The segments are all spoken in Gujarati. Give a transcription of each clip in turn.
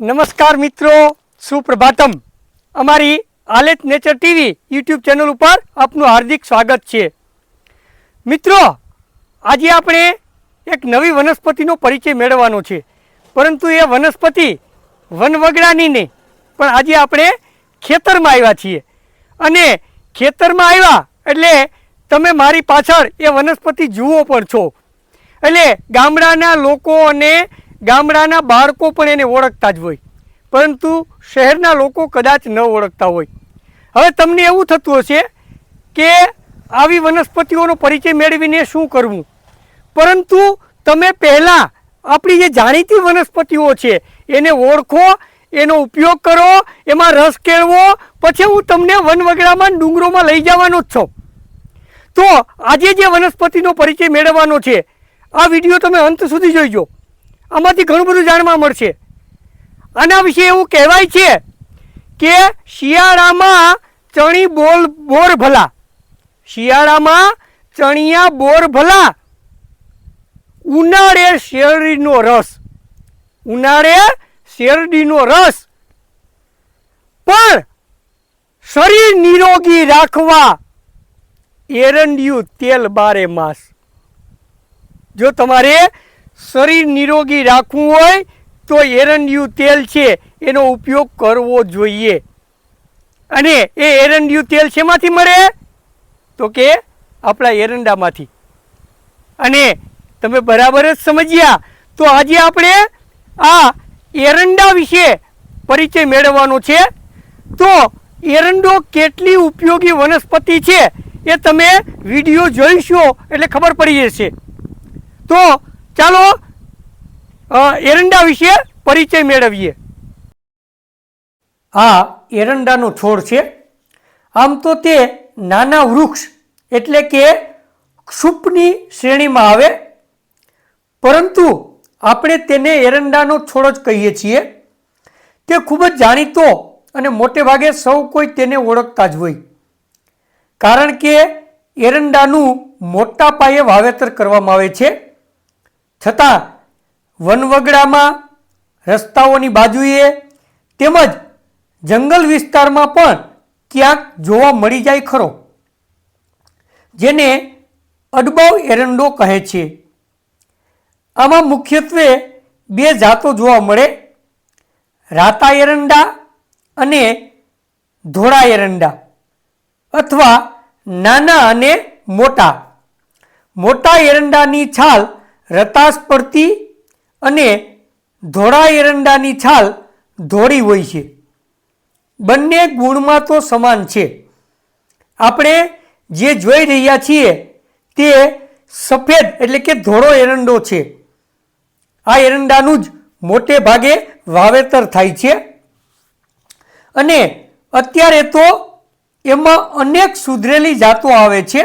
નમસ્કાર મિત્રો, સુપ્રભાતમ. અમારી આલેત નેચર ટીવી યુટ્યુબ ચેનલ ઉપર આપનું હાર્દિક સ્વાગત છે. મિત્રો, આજે આપણે એક નવી વનસ્પતિનો પરિચય મેળવવાનો છે. પરંતુ એ વનસ્પતિ વનવગડાની નહીં પણ આજે આપણે ખેતરમાં આવ્યા છીએ. અને ખેતરમાં આવ્યા એટલે તમે મારી પાછળ એ વનસ્પતિ જુઓ પણ છો. એટલે ગામડાના લોકો અને ગામડાના બાળકો પણ એને ઓળખતા જ હોય. પરંતુ શહેરના લોકો કદાચ ન ઓળખતા હોય. હવે તમને એવું થતું હશે કે આવી વનસ્પતિઓનો પરિચય મેળવીને શું કરવું? પરંતુ તમે પહેલાં આપણી જે જાણીતી વનસ્પતિઓ છે, એને ઓળખો, એનો ઉપયોગ કરો, એમાં રસ કેળવો, પછી હું તમને વનવગડામાં ડુંગરોમાં લઈ જવાનો જ છું. તો આજે જે વનસ્પતિનો પરિચય મેળવવાનો છે, આ વીડિયો તમે અંત સુધી જોઈજો. આમાંથી ઘણું બધું જાણવા મળશે. આના વિશે એવું કહેવાય છે કે શિયાળામાં ચણી બોલ બોર ભલા. શિયાળામાં ચણિયા બોર ભલા. ઉનાળે શેરડીનો રસ. ઉનાળે શેરડીનો રસ. પણ શરીર નિરોગી રાખવા એરંડિયું તેલ બારે માસ. જો તમારે શરીર નિરોગી રાખવું હોય તો એરંડિયું તેલ છે એનો ઉપયોગ કરવો જોઈએ. અને એ એરંડિયું તેલ શેમાંથી મળે? તો કે આપણા એરંડામાંથી. અને તમે બરાબર જ સમજ્યા. તો આજે આપણે આ એરંડા વિશે પરિચય મેળવવાનો છે. તો એરંડો કેટલી ઉપયોગી વનસ્પતિ છે એ તમે વીડિયો જોઈશો એટલે ખબર પડી જશે. તો ચાલો એરંડા વિશે પરિચય મેળવીએ. આ એરંડાનો છોડ છે. આમ તો તે નાના વૃક્ષ એટલે કે ક્ષુપની શ્રેણીમાં આવે. પરંતુ આપણે તેને એરંડાનો છોડ જ કહીએ છીએ. તે ખૂબ જ જાણીતો અને મોટે ભાગે સૌ કોઈ તેને ઓળખતા જ હોય. કારણ કે એરંડાનું મોટા પાયે વાવેતર કરવામાં આવે છે. છતાં વનવગડામાં રસ્તાઓની બાજુએ તેમજ જંગલ વિસ્તારમાં પણ ક્યાંક જોવા મળી જાય ખરો. જેને અડબાવ એરંડો કહે છે. આમાં મુખ્યત્વે બે જાતો જોવા મળે, રાતા એરંડા અને ધોળા એરંડા અથવા નાના અને મોટા. મોટા એરંડાની છાલ રતાશ પડતી અને ધોળા એરંડાની છાલ ધોળી હોય છે. બંને ગુણમાં તો સમાન છે. આપણે જે જોઈ રહ્યા છીએ તે સફેદ એટલે કે ધોળો એરંડો છે. આ એરંડાનું જ મોટે ભાગે વાવેતર થાય છે. અને અત્યારે તો એમાં અનેક સુધરેલી જાતો આવે છે.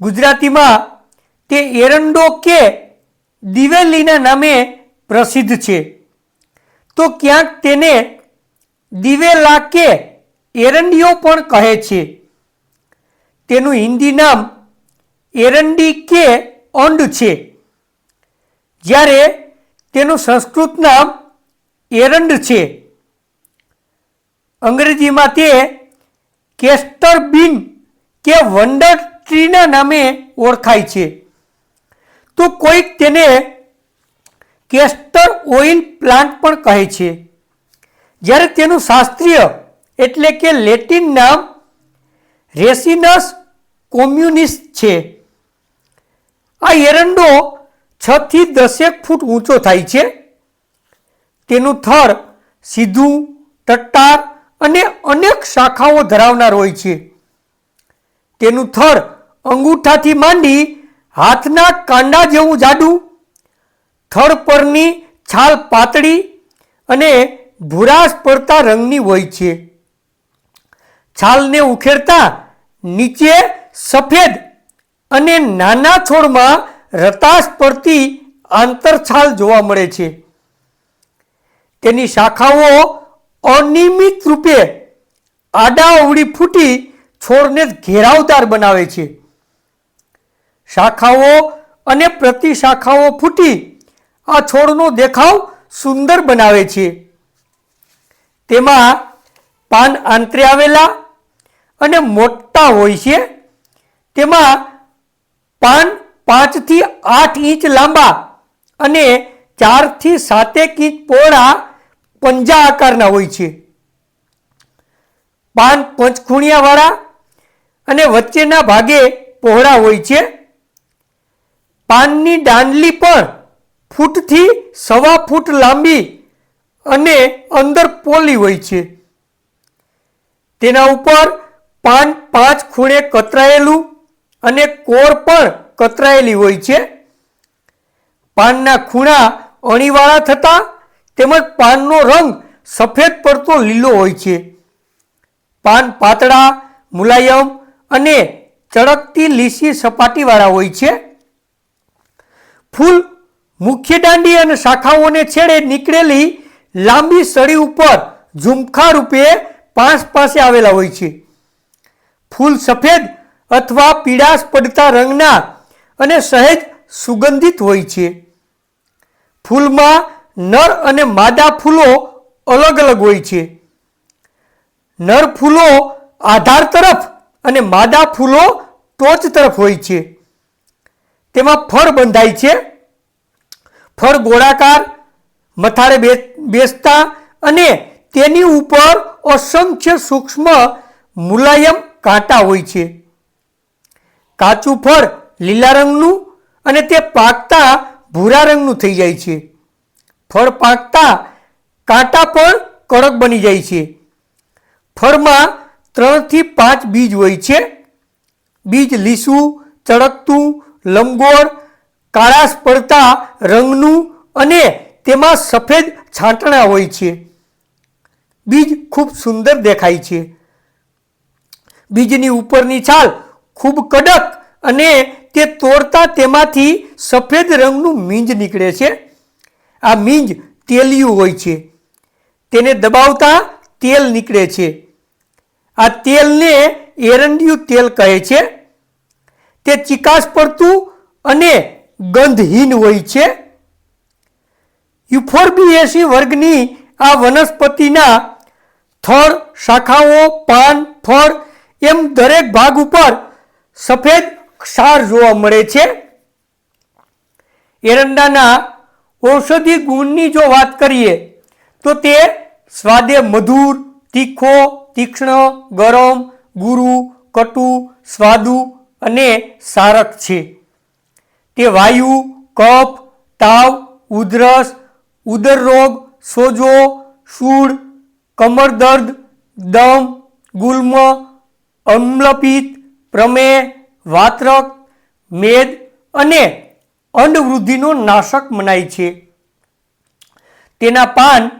ગુજરાતીમાં તે એરંડો કે દિવેલીના નામે પ્રસિદ્ધ છે. તો ક્યાંક તેને દિવેલા કે એરંડીઓ પણ કહે છે. તેનું હિન્દી નામ એરંડી કે ઓંડ છે. જ્યારે તેનું સંસ્કૃત નામ એરંડ છે. અંગ્રેજીમાં તે કેસ્ટર બીન કે વંડર ટ્રીના નામે ઓળખાય છે. તો કોઈક તેને કેસ્ટર ઓઇલ પ્લાન્ટ પણ કહે છે. જ્યારે તેનું શાસ્ત્રીય એટલે કે લેટિન નામ રેસિનસ કોમ્યુનિસ છે. આ એરંડો છથી દસેક ફૂટ ઊંચો થાય છે. તેનું થર સીધું, ટટ્ટાર અને અનેક શાખાઓ ધરાવનાર હોય છે. તેનું થર અંગૂઠાથી માંડી હાથના કાંડા જેવું જાડું થડ પરની છાલ પાતળી અને ભૂરાશ પડતા રંગની હોય છે. છાલને ઉખેડતા નીચે સફેદ અને નાના છોડમાં રતાશ પડતી આંતરછાલ જોવા મળે છે. તેની શાખાઓ અનિયમિત રૂપે આડા અવળી ફૂટી છોડને ઘેરાવદાર બનાવે છે. શાખાઓ અને પ્રતિશાખાઓ ફૂટી આ છોડનો દેખાવ સુંદર બનાવે છે. તેમાં પાન આંતરે આવેલા અને મોટા હોય છે. તેમાં પાન પાંચથી આઠ ઇંચ લાંબા અને ચારથી સાતેક ઇંચ પહોળા પંજા આકારના હોય છે. પાન પંચખૂણિયાવાળા અને વચ્ચેના ભાગે પહોળા હોય છે. પાનની દાંડલી પણ ફૂટથી સવા ફૂટ લાંબી અને અંદર પોલી હોય છે. તેના ઉપર પાન પાંચ ખૂણે કતરાયેલું અને કોર પણ કતરાયેલી હોય છે. પાનના ખૂણા અણીવાળા થતા તેમજ પાનનો રંગ સફેદ પડતો લીલો હોય છે. પાન પાતળા, મુલાયમ અને ચળકતી લીસી સપાટીવાળા હોય છે. ફૂલ મુખ્ય દાંડી અને શાખાઓને છેડે નીકળેલી લાંબી સળી ઉપર ઝુમખા રૂપે પાંચ પાસે આવેલા હોય છે. ફૂલ સફેદ અથવા પીળાશ પડતા રંગના અને સહેજ સુગંધિત હોય છે. ફૂલમાં નર અને માદા ફૂલો અલગ અલગ હોય છે. નર ફૂલો આધાર તરફ અને માદા ફૂલો ટોચ તરફ હોય છે. તેમાં ફળ બંધાય છે. ફળ ગોળાકાર, મથાળે બેસતા અને તેની ઉપર અસંખ્ય સૂક્ષ્મ મુલાયમ કાંટા હોય છે. કાચું ફળ લીલા રંગનું અને તે પાકતા ભૂરા રંગનું થઈ જાય છે. ફળ પાકતા કાંટા પણ કડક બની જાય છે. ફળમાં ત્રણથી પાંચ બીજ હોય છે. બીજ લીસું, ચળકતું લંબગોળ કાળાશ પડતા રંગનું અને તેમાં સફેદ છાંટણા હોય છે. બીજ ખૂબ સુંદર દેખાય છે. બીજની ઉપરની છાલ ખૂબ કડક અને તે તોડતા તેમાંથી સફેદ રંગનું મીંજ નીકળે છે. આ મીંજ તેલિયું હોય છે. તેને દબાવતા તેલ નીકળે છે. આ તેલને એરંડિયું તેલ કહે છે. તે ચિકાસ પડતું અને ગંધહીન હોય છે. યુફોર્બિએસી વર્ગની આ વનસ્પતિના થળ, શાખાઓ, પાન, ફળ એમ દરેક ભાગ ઉપર સફેદ ક્ષાર જોવા મળે છે. એરંડાના ઔષધિ ગુણની જો વાત કરીએ, તો તે સ્વાદે મધુર, તીખો, તીક્ષ્ણ, ગરમ, ગુરુ, કટુ, સ્વાદુ અને સારક છે. તે વાયુ, કફ, તાવ, ઉધરસ ઉદર રોગ સોજો, સૂળ કમર દર્દ દમ, ગુલ્મ અમ્લપિત્ત પ્રમેહ વાત્રક, મેદ અને અંડવૃદ્ધિનો નાશક મનાય છે. તેના પાન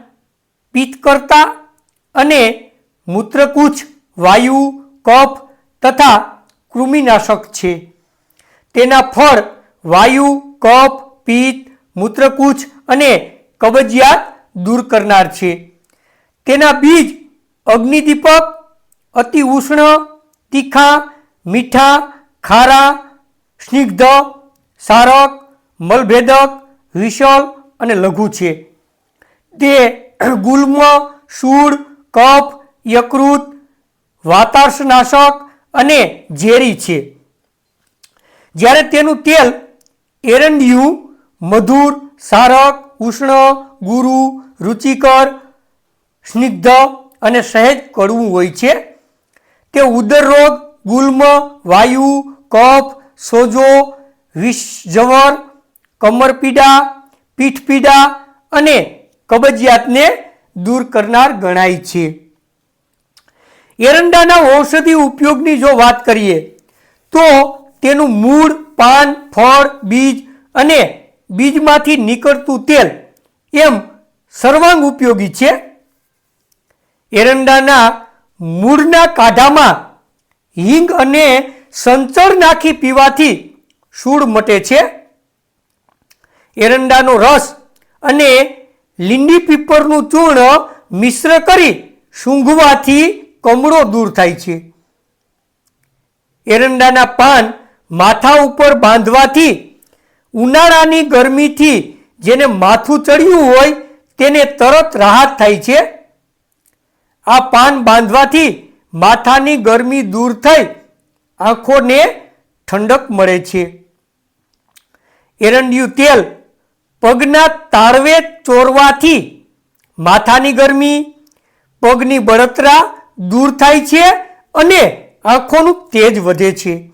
પિત્ત કરતા અને મૂત્રકૂચ, વાયુ, કફ તથા કૃમિનાશક છે. તેના ફળ વાયુ, કફ, પિત્ત, મૂત્રકૂચ અને કબજિયાત દૂર કરનાર છે. તેના બીજ અગ્નિદીપક, અતિ ઉષ્ણ, તીખા, મીઠા, ખારા, સ્નિગ્ધ, સારક, મલભેદક વિશળ અને લઘુ છે. તે ગુલ્મ સૂળ કફ, યકૃત, વાતાર્ષનાશક અને ઝેરી છે. જ્યારે તેનું તેલ એરંડિયું, મધુર, સારક, ઉષ્ણ, ગુરુ, રુચિકર, સ્નિગ્ધ અને સહેજ કડવું હોય છે તે ઉદર રોગ, ગુલ્મ, વાયુ, કફ, સોજો વિષજવર કમરપીડા પીઠપીડા અને કબજિયાતને દૂર કરનાર ગણાય છે. એરંડાના ઔષધિ ઉપયોગની જો વાત કરીએ, તો તેનું મૂળ, પાન, ફળ, બીજ અને બીજમાંથી નીકળતું તેલ એમ સર્વાંગ ઉપયોગી છે. એરંડાના મૂળના કાઢામાં હિંગ અને સંચર નાખી પીવાથી સૂળ મટે છે. એરંડાનો રસ અને લીંડી પીપળનું ચૂર્ણ મિશ્ર કરી સૂંઘવાથી કમળો દૂર થાય છે. એરંડાના પાન માથા ઉપર બાંધવાથી ઉનાળાની ગરમીથી જેને માથું ચડ્યું હોય તેને તરત રાહત થાય છે. આ પાન બાંધવાથી માથાની ગરમી દૂર થઈ આંખોને ઠંડક મળે છે. એરંડિયું તેલ પગના તારવે ચોરવાથી માથાની ગરમી, પગની બળતરા દૂર થાય છે અને આંખોનું તેજ વધે છે.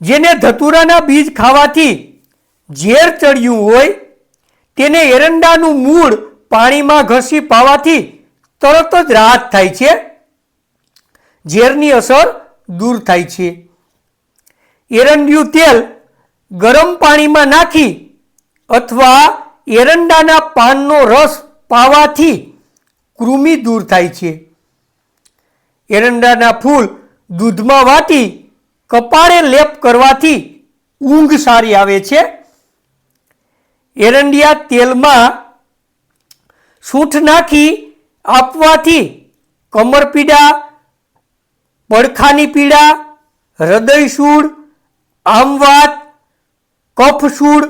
જેને ધતુરાના બીજ ખાવાથી ઝેર ચડ્યું હોય, તેને એરંડાનું મૂળ પાણીમાં ઘસી પાવાથી તરત જ રાહત થાય છે. ઝેરની અસર દૂર થાય છે. એરંડિયું તેલ ગરમ પાણીમાં નાખી અથવા એરંડાના પાનનો રસ પાવાથી કૃમિ દૂર થાય છે. એરંડાના ફૂલ દૂધમાં વાટી કપાળે લેપ કરવાથી ઊંઘ સારી આવે છે. એરંડિયા તેલમાં સૂંઠ નાખી આપવાથી કમર પીડા, પડખાની પીડા, હૃદય સૂળ, આમવાત, કફ સૂળ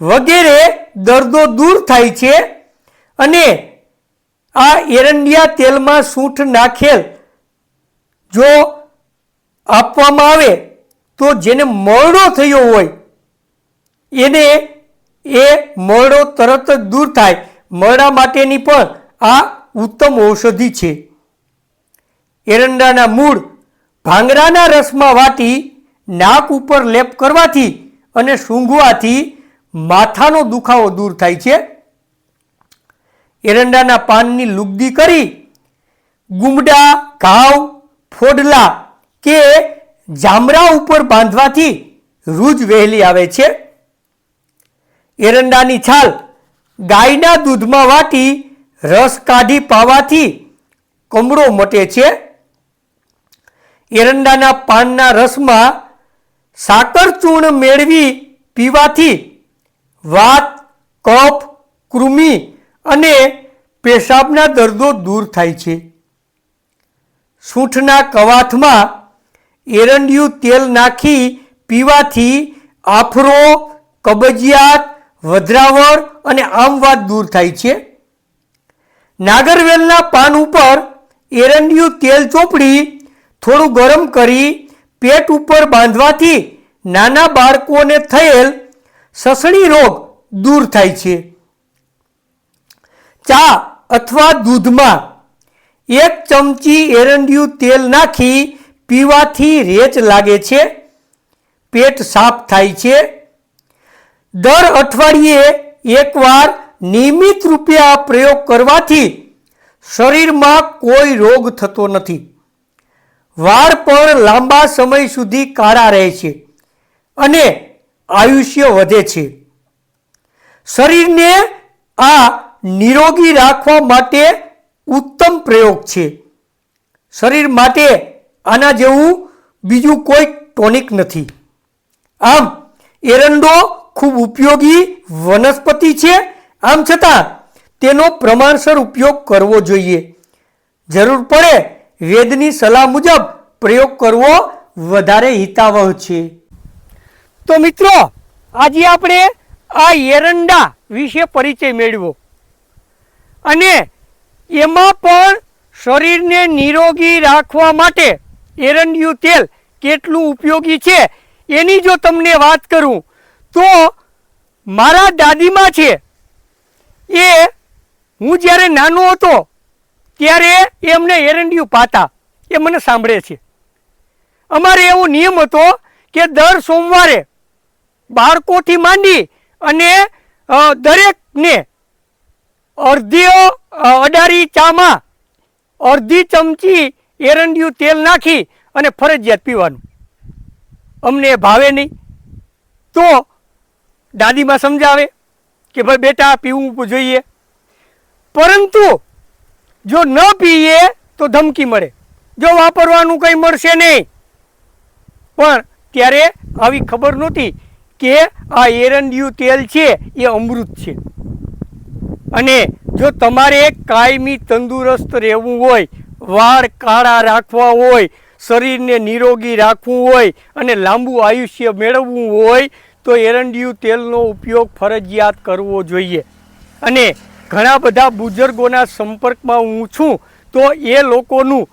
વગેરે દર્દો દૂર થાય છે. અને આ એરંડિયા તેલમાં સૂંઠ નાખેલ જો આપવામાં આવે તો જેને મરડો થયો હોય, એને એ મરડો તરત જ દૂર થાય. મરડા માટેની પણ આ ઉત્તમ ઔષધિ છે. એરંડાના મૂળ ભાંગરાના રસમાં વાટી નાક ઉપર લેપ કરવાથી અને સૂંઘવાથી માથાનો દુખાવો દૂર થાય છે. એરંડાના પાનની લુગદી કરી ગુમડા, ઘાવ ફોડલા કે જામરા ઉપર બાંધવાથી રૂજ વહેલી આવે છે. એરંડાની છાલ ગાયના દૂધમાં વાટી રસ કાઢી પાવાથી કમળો મટે છે. એરંડાના પાનના રસમાં સાકર ચૂર્ણ મેળવી પીવાથી વાત, કફ, કૃમિ અને પેશાબના દર્દો દૂર થાય છે. સૂંઠના કવાથમાં એરંડિયું તેલ નાખી પીવાથી આફરો, કબજિયાત, વધરાવળ અને આમવાત દૂર થાય છે. નાગરવેલના પાન ઉપર એરંડિયું તેલ ચોપડી, થોડું ગરમ કરી પેટ ઉપર બાંધવાથી નાના બાળકોને થયેલ સસણી રોગ દૂર થાય છે. ચા અથવા દૂધમાં એક ચમચી એરંડિયું તેલ નાખી પીવાથી રેચ લાગે છે, પેટ સાફ થાય છે. દર અઠવાડિયે એકવાર નિયમિત રૂપે આ પ્રયોગ કરવાથી શરીરમાં કોઈ રોગ થતો નથી. વાળ પણ લાંબા સમય સુધી કાળા રહે છે અને આયુષ્ય વધે છે. શરીરને આ નિરોગી રાખવા માટે ઉત્તમ પ્રયોગ છે. શરીર માટે આના જેવું બીજું કોઈ ટોનિક નથી. આમ, એરંડો ખૂબ ઉપયોગી વનસ્પતિ છે. આમ છતાં, તેનો પ્રમાણસર ઉપયોગ કરવો જોઈએ. જરૂર પડે વેદની સલાહ મુજબ પ્રયોગ કરવો વધારે હિતાવહ છે. તો મિત્રો, આજે આપણે આ એરંડા વિશે પરિચય મેળવ્યો. અને એમાં પણ શરીરને નિરોગી રાખવા માટે એરંડિયું તેલ કેટલું ઉપયોગી છે એની જો તમને વાત કરું, તો મારા દાદીમાં છે. એ, હું જ્યારે નાનો હતો, ત્યારે એમને એરંડિયું પાતા. એ મને સાંભળે છે. અમારે એવો નિયમ હતો કે દર સોમવારે બાળકોથી માંડી અને દરેકને અડધી અ, અડારી ચામાં. અડધી ચમચી એરંડિયું તેલ નાખી અને ફરજિયાત પીવાનું. અમને એ ભાવે નહીં. તો દાદીમાં સમજાવે કે ભાઈ બેટા પીવું જોઈએ. પરંતુ જો ન પીએ તો ધમકી મળે. જો વાપરવાનું કંઈ મળશે નહીં. પણ ત્યારે આવી ખબર નહોતી કે આ એરંડિયું તેલ છે એ અમૃત છે. અને જો તમારે કાયમી તંદુરસ્ત રહેવું હોય, વાળ કાળા રાખવા હોય, શરીરને નિરોગી રાખવું હોય અને લાંબુ આયુષ્ય મેળવવું હોય, તો એરંડિયું તેલનો ઉપયોગ ફરજિયાત કરવો જોઈએ. અને ઘણા બધા બુઝુર્ગોના સંપર્કમાં હું છું, તો એ લોકોનું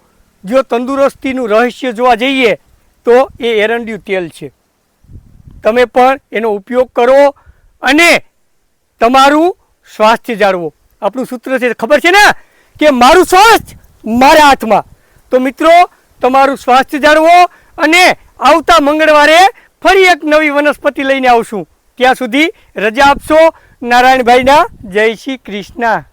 જો તંદુરસ્તીનું રહસ્ય જોવા જઈએ, તો એ એરંડિયું તેલ છે. તમે પણ એનો ઉપયોગ કરો અને તમારું સ્વાસ્થ્ય જાળવો. આપણું સૂત્ર છે, ખબર છે ને? કે મારું સ્વાસ્થ્ય મારા હાથમાં. તો મિત્રો, તમારું સ્વાસ્થ્ય જાળવો અને આવતા મંગળવારે ફરી એક નવી વનસ્પતિ લઈને આવશું. ત્યાં સુધી રજા આપશો. નારાયણભાઈના જય શ્રી કૃષ્ણ.